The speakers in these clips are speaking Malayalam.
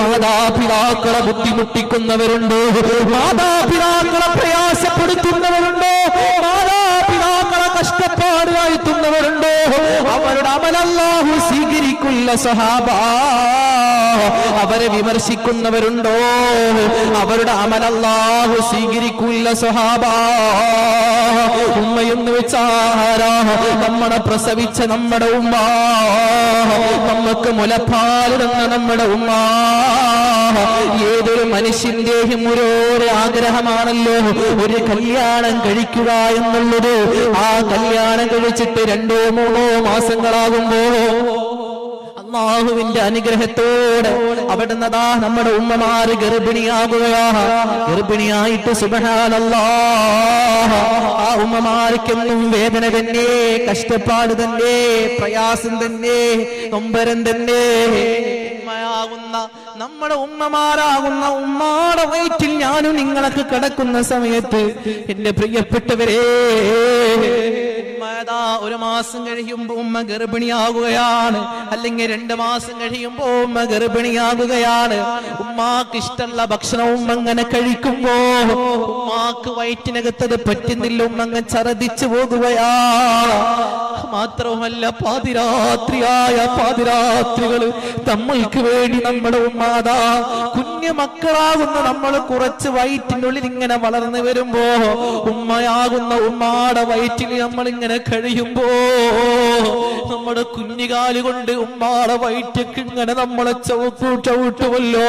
മാതാപിതാക്കളെ ബുദ്ധിമുട്ടിക്കുന്നവരുണ്ട്. മാതാപിതാക്കളെ പ്രയാസപ്പെടുത്തുന്നവരുണ്ട്. മാതാപിതാക്കളെ കഷ്ടപ്പാട് വാഴ്ത്തുന്നവരുണ്ടോ അവരുടെ അമലല്ലാഹു സ്വീകരിക്കുന്ന സഹാബ അവരെ വിമർശിക്കുന്നവരുണ്ടോ? അവരുടെ അമലല്ലാഹു സ്വീകരിക്കില്ല സ്വഹാബ. ഉമ്മയെന്ന് വെച്ചാരാ നമ്മളെ പ്രസവിച്ച നമ്മുടെ ഉമ്മ. നമുക്ക് മുലപ്പാലിടുന്ന നമ്മുടെ ഉമ്മ. ഏതൊരു മനുഷ്യന്റെയും ഒരു ആഗ്രഹമാണല്ലോ. ഒരു കല്യാണം കഴിക്കുക എന്നുള്ളത്. ആ കല്യാണം കഴിച്ചിട്ട് രണ്ടോ മൂന്നോ മാസങ്ങളാകുമ്പോ അള്ളാഹുവിന്റെ അനുഗ്രഹത്തോടെ അവിടുന്ന് ദാ നമ്മുടെ ഉമ്മമാര് ഗർഭിണിയാകുകയാ. ഗർഭിണിയായിട്ട് സുബഹാനല്ലാ. ആ ഉമ്മമാർക്കെന്നും വേദന തന്നെ കഷ്ടപ്പാട് തന്നെ പ്രയാസം തന്നെ നൊമ്പരം തന്നെ. ഉമ്മയാകുന്ന നമ്മുടെ ഉമ്മമാരാകുന്ന ഉമ്മാടെ വയറ്റിൽ ഞാനും നിങ്ങളൊക്കെ കിടക്കുന്ന സമയത്ത് എന്റെ പ്രിയപ്പെട്ടവരെ ഉമ്മ ഒരു മാസം കഴിയുമ്പോ ഉമ്മ ഗർഭിണിയാകുകയാണ് അല്ലെങ്കിൽ രണ്ട് മാസം കഴിയുമ്പോ ഉമ്മ ഗർഭിണിയാകുകയാണ് ഉമ്മാക്ക് ഇഷ്ടമുള്ള ഭക്ഷണവും അങ്ങനെ കഴിക്കുമ്പോ ഉമ്മാക്ക് വയറ്റിനകത്തത് പറ്റുന്നില്ല. ഉണ്ണങ്ങൻ ഛർദിച്ചു പോകുകയാണ് മാത്രവുമല്ല പാതിരാത്രിയായ പാതിരാത്രികൾ നമ്മൾക്ക് വേണ്ടി നമ്മുടെ ഉമ്മാതാ. കുഞ്ഞു മക്കളാകുന്ന നമ്മൾ കുറച്ച് വയറ്റിനുള്ളിൽ ഇങ്ങനെ വളർന്നു വരുമ്പോ ഉമ്മയാകുന്ന ഉമ്മാടെ വയറ്റിൽ നമ്മൾ ഇങ്ങനെ കഴിയുമ്പോ നമ്മുടെ കുഞ്ഞുകാൽ കൊണ്ട് ഉമ്മാടെ വയറ്റക്ക് ഇങ്ങനെ നമ്മളെ ചവിട്ടു ചവിട്ടുമല്ലോ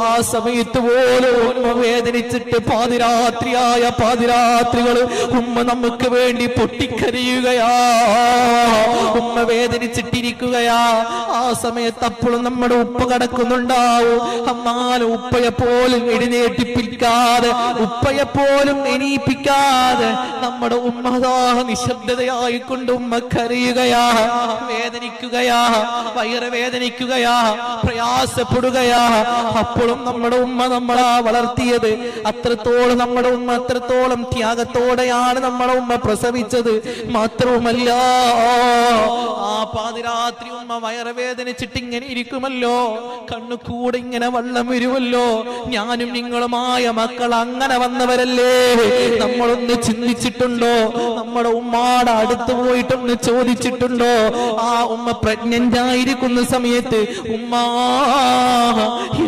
ആ സമയത്ത് പോലും ഉമ്മ വേദനിച്ചിട്ട് പാതിരാത്രിയായ പാതിരാത്രികൾ ഉമ്മ നമുക്ക് വേണ്ടി പൊട്ടിക്കരയുകയാ. ഉമ്മ വേദനിച്ചിട്ടിരിക്കുകയാ. ആ സമയത്ത് അപ്പോഴും നമ്മുടെ ഉപ്പ കടക്കുന്നുണ്ടാവും. അമ്മാലും ഉപ്പയെ പോലും എഴുന്നേറ്റിപ്പിക്കാതെ ഉപ്പയെ പോലും എണീപ്പിക്കാതെ നമ്മുടെ ഉമ്മതാ നിശബ്ദതയായിക്കൊണ്ട് ഉമ്മ കരയുകയാ. വേദനിക്കുകയാ വയറ് വേദനിക്കുകയാ പ്രയാസപ്പെടുകയാ. അപ്പോഴും നമ്മുടെ ഉമ്മ നമ്മളാ വളർത്തിയത്. അത്രത്തോളം നമ്മുടെ ഉമ്മ അത്രത്തോളം ത്യാഗത്തോടെയാണ് നമ്മളെ ഉമ്മ പ്രസവിച്ചത്? മാത്രവുമല്ല ആ പാതിരാത്രി ഉമ്മ വയറുവേദനിച്ചിട്ട് ഇങ്ങനെ ഇരിക്കുമല്ലോ. കണ്ണു കൂടെ ഇങ്ങനെ വള്ളം വരുമല്ലോ. ഞാനും നിങ്ങളുമായ മക്കൾ അങ്ങനെ വന്നവരല്ലേ? നമ്മളൊന്ന് ചിന്തിച്ചിട്ടുണ്ടോ? നമ്മുടെ ഉമ്മാടെ അടുത്ത് പോയിട്ടൊന്ന് ചോദിച്ചിട്ടുണ്ടോ? ആ ഉമ്മ പ്രഗ്നന്റ് ആയിരിക്കുന്ന സമയത്ത് ഉമ്മ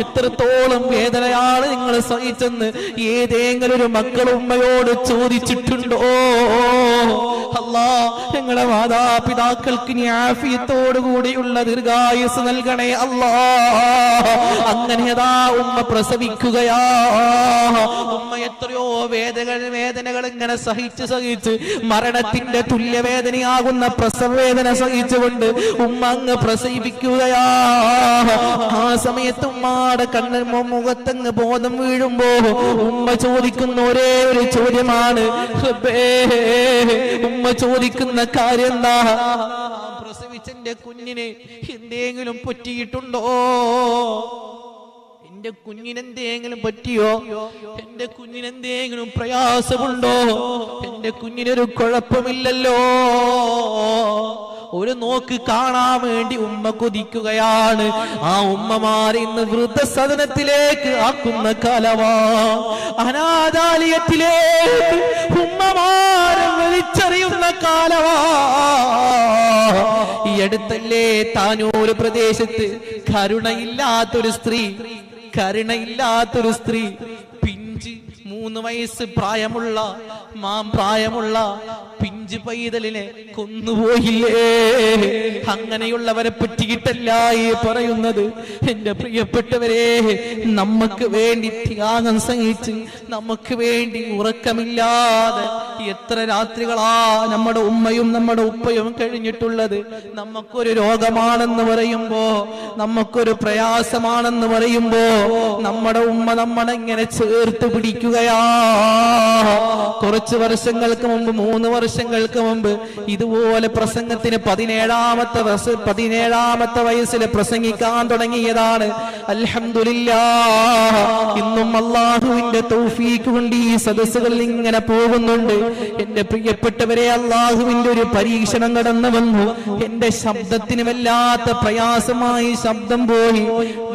എത്രത്തോളം വേദനയാണ് നിങ്ങൾ സഹിച്ചെന്ന്? ഏതെങ്കിലും ഒരു മക്കൾ ഉമ്മയോട് ചോദിച്ചിട്ടുണ്ടോ? അല്ലാ ഞങ്ങളെ മാതാപിതാക്കൾക്ക് കൂടിയുള്ള ദീർഘായുസ് നൽകണേ അല്ലാ അങ്ങനെ അതാ ഉമ്മ പ്രസവിക്കുകയാ. ഉമ്മ എത്രയോ വേദകൾ വേദനകൾ ഇങ്ങനെ സഹിച്ച് സഹിച്ച് മരണത്തിന്റെ തുല്യവേദനയാകുന്ന പ്രസവ വേദന സഹിച്ചുകൊണ്ട് ഉമ്മ അങ്ങ് പ്രസവിക്കുകയാ. ആ സമയത്ത് ഉമ്മാടെ കണ്ണിൽ മുഖത്തങ്ങ് ബോധം വീഴുമ്പോ ഉമ്മ ചോദിക്കുന്ന ഒരേ ഒരു ചോദ്യമാണ് റബ്ബേ, ഉമ്മ ചോദിക്കുന്ന കാര്യം എന്താ പ്രസവിച്ചെന്റെ കുഞ്ഞിനെ എന്തെങ്കിലും പറ്റിയിട്ടുണ്ടോ? എന്റെ കുഞ്ഞിനെന്തെങ്കിലും പറ്റിയോ? എന്റെ കുഞ്ഞിനെന്തെങ്കിലും പ്രയാസമുണ്ടോ? എന്റെ കുഞ്ഞിനൊരു കുഴപ്പമില്ലല്ലോ. ഒരു നോക്ക് കാണാൻ വേണ്ടി ഉമ്മ കൊതിക്കുകയാണ്. ആ ഉമ്മമാരെ ഇന്ന് വൃദ്ധസദനത്തിലേക്ക് ആക്കുന്ന കലവാ അനാഥാലയത്തിലേക്ക് ഉമ്മമാരെ വലിച്ചെറിയുന്ന കാലമാ ഈ അടുത്തല്ലേ താനൂര് പ്രദേശത്ത് കരുണയില്ലാത്തൊരു സ്ത്രീ കരുണയില്ലാത്തൊരു സ്ത്രീ പിഞ്ച് മൂന്ന് വയസ്സ് പ്രായമുള്ള മാം പ്രായമുള്ള പിഞ്ച് പൈതലിനെ കൊന്നുപോയില്ലേ? അങ്ങനെയുള്ളവരെ പറ്റിയിട്ടല്ല ഈ പറയുന്നത്. എന്റെ പ്രിയപ്പെട്ടവരെ നമുക്ക് വേണ്ടി ത്യാഗം സഹിച്ച് നമുക്ക് വേണ്ടി ഉറക്കമില്ലാതെ എത്ര രാത്രികളാ നമ്മുടെ ഉമ്മയും നമ്മുടെ ഉപ്പയും കഴിഞ്ഞിട്ടുള്ളത്. നമുക്കൊരു രോഗമാണെന്ന് പറയുമ്പോ നമുക്കൊരു പ്രയാസമാണെന്ന് പറയുമ്പോ നമ്മുടെ ഉമ്മ നമ്മളെ ഇങ്ങനെ ചേർത്ത് പിടിക്കുകയാ. കുറച്ച് വർഷങ്ങൾക്ക് മുമ്പ് മൂന്ന് വർഷം വർഷങ്ങൾക്ക് മുമ്പ് ഇതുപോലെ പ്രസംഗത്തിന് പതിനേഴാമത്തെ വയസ്സ് പതിനേഴാമത്തെ വയസ്സിൽ പ്രസംഗിക്കാൻ തുടങ്ങിയതാണ്. അൽഹംദുലില്ലാ ഇന്നും അള്ളാഹുവിന്റെ തൗഫീക്ക് കൊണ്ട് ഈ സദസ്സുകളിൽ ഇങ്ങനെ പോകുന്നുണ്ട്. എന്റെ പ്രിയപ്പെട്ടവരെ അള്ളാഹുവിന്റെ ഒരു പരീക്ഷണം കടന്നു വന്നു. എന്റെ ശബ്ദത്തിന് വല്ലാത്ത പ്രയാസമായി ശബ്ദം പോയി.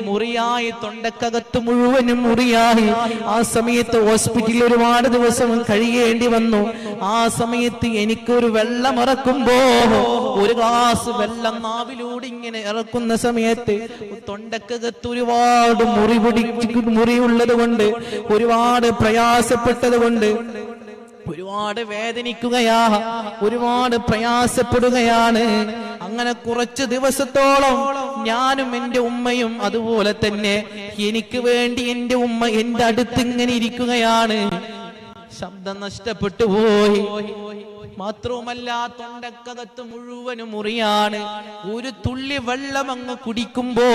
മുറിയായി തൊണ്ടക്കകത്ത് മുഴുവനും മുറിയായി. ആ സമയത്ത് ഹോസ്പിറ്റലിൽ ഒരുപാട് ദിവസം കഴിയേണ്ടി വന്നു. ആ സമയത്ത് എനിക്കൊരു വെള്ളം ഇറക്കുമ്പോ ഒരു ഗ്ലാസ് വെള്ളം നാവിലൂടെ ഇങ്ങനെ ഇറക്കുന്ന സമയത്ത് തൊണ്ടക്കകത്ത് ഒരുപാട് മുറി പിടിച്ച് മുറിയുള്ളത് കൊണ്ട് ഒരുപാട് പ്രയാസപ്പെട്ടത് കൊണ്ട് ഒരുപാട് വേദനിക്കുകയാ ഒരുപാട് പ്രയാസപ്പെടുകയാണ്. അങ്ങനെ കുറച്ച് ദിവസത്തോളം ഞാനും എന്റെ ഉമ്മയും അതുപോലെ തന്നെ എനിക്ക് വേണ്ടി എന്റെ ഉമ്മ എന്റെ അടുത്ത് ഇങ്ങനെ ഇരിക്കുകയാണ്. ശബ്ദം നഷ്ടപ്പെട്ടു പോയി. മാത്രവുമല്ല തൊണ്ടക്കകത്ത് മുഴുവനും മുറിയാണ്. ഒരു തുള്ളി വെള്ളം അങ്ങ് കുടിക്കുമ്പോ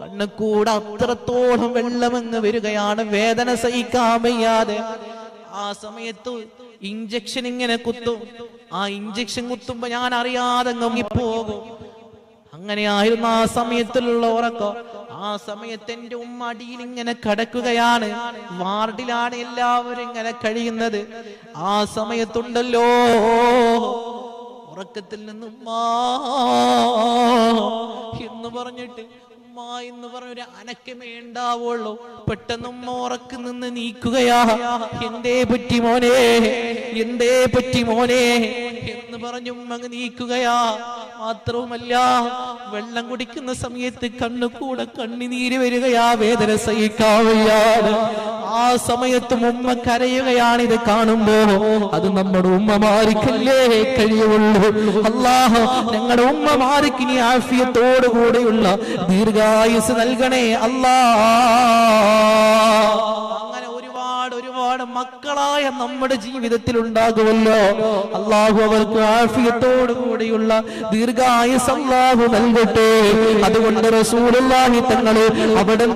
കണ്ണുകൂടെ അത്രത്തോളം വെള്ളം അങ്ങ് വരികയാണ്. വേദന സഹിക്കാൻ വയ്യാതെ. ആ സമയത്ത് ഇഞ്ചക്ഷൻ ഇങ്ങനെ കുത്തും. ആ ഇഞ്ചക്ഷൻ കുത്തുമ്പോ ഞാൻ അറിയാതെ അങ്ങ് പോകും അങ്ങനെയായിരുന്നു ആ സമയത്തിലുള്ള ഉറക്കം. ആ സമയത്ത് എന്റെ ഉമ്മ അടിയിൽ ഇങ്ങനെ കടക്കുകയാണ്. വാർഡിലാണ് എല്ലാവരും ഇങ്ങനെ കഴിയുന്നത്. ആ സമയത്തുണ്ടല്ലോ. ഉറക്കത്തിൽ നിന്ന് ഉമ്മാ എന്ന് പറഞ്ഞിട്ട് ഉമ്മ എന്ന് പറഞ്ഞൊരു അനക്കമേ ഉണ്ടാവുള്ളൂ. പെട്ടെന്ന് ഉമ്മ ഉറക്ക് നിന്ന് നീക്കുകയാ. എന്തേ പറ്റി മോനെ? എന്തേ പറ്റി മോനെ? എന്ന് പറഞ്ഞു നീക്കുകയാ. മാത്രവുമല്ല വെള്ളം കുടിക്കുന്ന സമയത്ത് കണ്ണു കൂടെ കണ്ണിനീര് വരികയാ. വേദന സഹിക്കാവയ്യാതെ ആ സമയത്ത് ഉമ്മ കരയുകയാണ് ഇത് കാണുമ്പോ. അത് നമ്മുടെ ഉമ്മ മാറിക്കല്ലേ കഴിയുള്ളൂ. അള്ളാഹ് ഞങ്ങളുടെ ഉമ്മ ഇനി ആഫിയത്തോടു കൂടെയുള്ള ദീർഘായുസ് നൽകണേ. അല്ലാ മക്കളായ നമ്മുടെ ജീവിതത്തിൽ ഉണ്ടാകുമല്ലോ അള്ളാഹു അവർക്ക് ആഫിയത്തോടു കൂടിയുള്ള ദീർഘായുസ് അള്ളാഹു നൽകട്ടെ. അതുകൊണ്ട് റസൂലുള്ളാഹി തങ്ങൾ അവിടെ